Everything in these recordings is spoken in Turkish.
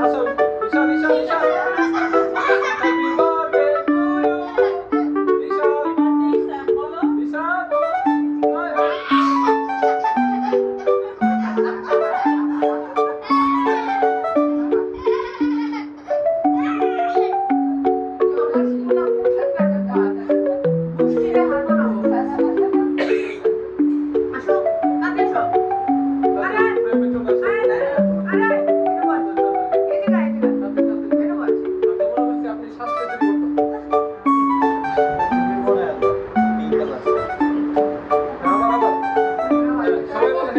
Hasan. Nişan, nişan, nişan.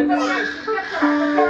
Thank you.